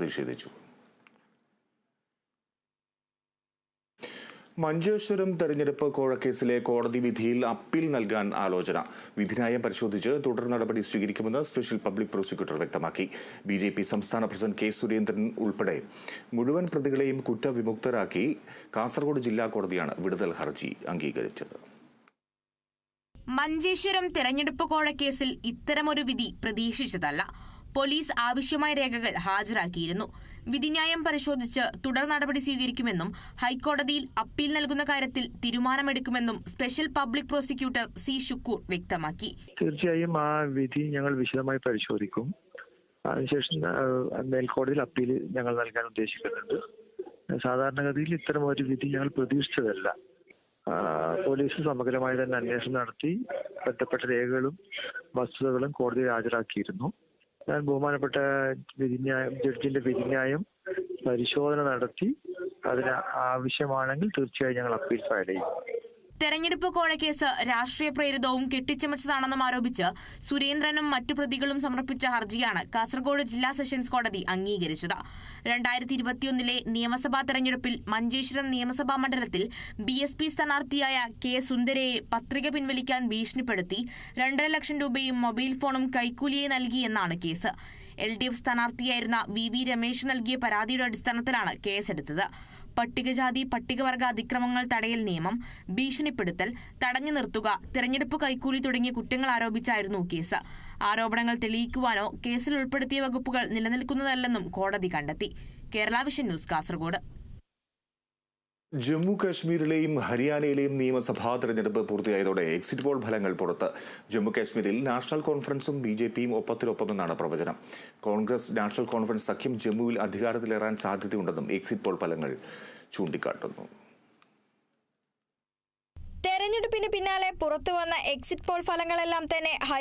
പ്രതിഷേധിച്ചു. മഞ്ചേശ്വരം തെരഞ്ഞെടുപ്പ് കോഴക്കേസിലെ കോടതി വിധിയിൽ അപ്പീൽ നൽകാൻ ആലോചന. വിധിന്യായം പരിശോധിച്ച് തുടർ നടപടി സ്വീകരിക്കുമെന്ന് സ്പെഷ്യൽ പബ്ലിക് പ്രോസിക്യൂട്ടർ വ്യക്തമാക്കി. ബി ജെ പി സംസ്ഥാന പ്രസിഡന്റ് കെ സുരേന്ദ്രൻ ഉൾപ്പെടെ മുഴുവൻ പ്രതികളെയും കുറ്റവിമുക്തരാക്കി കാസർഗോഡ് ജില്ലാ കോടതിയാണ് വിടുതൽ ഹർജി അംഗീകരിച്ചത്. മഞ്ചേശ്വരം തെരഞ്ഞെടുപ്പ് കോഴക്കേസിൽ ഇത്തരമൊരു വിധി പ്രതീക്ഷിച്ചതല്ല. പോലീസ് ആവശ്യമായ രേഖകൾ ഹാജരാക്കിയിരുന്നു. വിധിന്യായം പരിശോധിച്ച് തുടർ നടപടി സ്വീകരിക്കുമെന്നും ഹൈക്കോടതിയിൽ അപ്പീൽ നൽകുന്ന കാര്യത്തിൽ തീരുമാനമെടുക്കുമെന്നും special public prosecutor C Shukkur വ്യക്തമാക്കി. തീർച്ചയായും ആ വിധി ഞങ്ങൾ വിശദമായി പരിശോധിക്കും. അതിനുശേഷം മേൽക്കോടതിയിൽ അപ്പീൽ ഞങ്ങൾ നൽകാൻ ഉദ്ദേശിക്കുന്നുണ്ട്. സാധാരണഗതിയിൽ ഇത്തരം ഒരു വിധി ഞങ്ങൾ പ്രതീക്ഷിച്ചതല്ല. പോലീസ് സമഗ്രമായി തന്നെ അന്വേഷണം നടത്തി ബന്ധപ്പെട്ട രേഖകളും വസ്തുതകളും കോടതിയിൽ ഹാജരാക്കിയിരുന്നു. ഞാൻ ബഹുമാനപ്പെട്ട വിധിന്യായം ജഡ്ജിന്റെ വിധിന്യായം പരിശോധന നടത്തി. അതിന് ആവശ്യമാണെങ്കിൽ തീർച്ചയായും ഞങ്ങൾ അപ്പീൽ ഫയൽ ചെയ്യും. തെരഞ്ഞെടുപ്പ് കോഴക്കേസ് രാഷ്ട്രീയ പ്രേരിതവും കെട്ടിച്ചമച്ചതാണെന്നും ആരോപിച്ച് സുരേന്ദ്രനും മറ്റു പ്രതികളും സമർപ്പിച്ച ഹർജിയാണ് കാസർഗോഡ് ജില്ലാ സെഷൻസ് കോടതി അംഗീകരിച്ചത്. രണ്ടായിരത്തി ഇരുപത്തിയൊന്നിലെ നിയമസഭാ തെരഞ്ഞെടുപ്പിൽ മഞ്ചേശ്വരം നിയമസഭാ മണ്ഡലത്തിൽ ബി എസ് പി സ്ഥാനാർത്ഥിയായ കെ സുന്ദരയെ പത്രിക പിൻവലിക്കാൻ ഭീഷണിപ്പെടുത്തി രണ്ടര ലക്ഷം രൂപയും മൊബൈൽ ഫോണും കൈക്കൂലിയെ നൽകിയെന്നാണ് കേസ്. എൽ ഡി എഫ് സ്ഥാനാർത്ഥിയായിരുന്ന വി വി രമേശ് നൽകിയ പരാതിയുടെ അടിസ്ഥാനത്തിലാണ് കേസെടുത്തത്. പട്ടികജാതി പട്ടികവർഗ അതിക്രമങ്ങൾ തടയൽ നിയമം ഭീഷണിപ്പെടുത്തൽ തടഞ്ഞു നിർത്തുക തെരഞ്ഞെടുപ്പ് കൈക്കൂലി തുടങ്ങിയ കുറ്റങ്ങൾ ആരോപിച്ചായിരുന്നു കേസ്. ആരോപണങ്ങൾ തെളിയിക്കുവാനോ കേസിൽ ഉൾപ്പെടുത്തിയ വകുപ്പുകൾ നിലനിൽക്കുന്നതല്ലെന്നും കോടതി കണ്ടെത്തി. Kerala vision news Kasaragod. Jammu കാശ്മീരിലെയും ഹരിയാനയിലെയും നിയമസഭാ തെരഞ്ഞെടുപ്പ് പൂർത്തിയായതോടെ എക്സിറ്റ് പോൾ ഫലങ്ങൾ പുറത്ത്. ജമ്മു കാശ്മീരിൽ നാഷണൽ കോൺഫറൻസും ബി ജെ പിയും ഒപ്പത്തിനൊപ്പമെന്നാണ് പ്രവചനം. കോൺഗ്രസ് നാഷണൽ കോൺഫറൻസ് സഖ്യം ജമ്മുവിൽ അധികാരത്തിലേറാൻ സാധ്യതയുണ്ടെന്നും എക്സിറ്റ് പോൾ ഫലങ്ങൾ ചൂണ്ടിക്കാട്ടുന്നു. തെരഞ്ഞെടുപ്പിന് പിന്നാലെ പുറത്തുവന്ന എക്സിറ്റ് പോൾ ഫലങ്ങളെല്ലാം തന്നെ ഹരി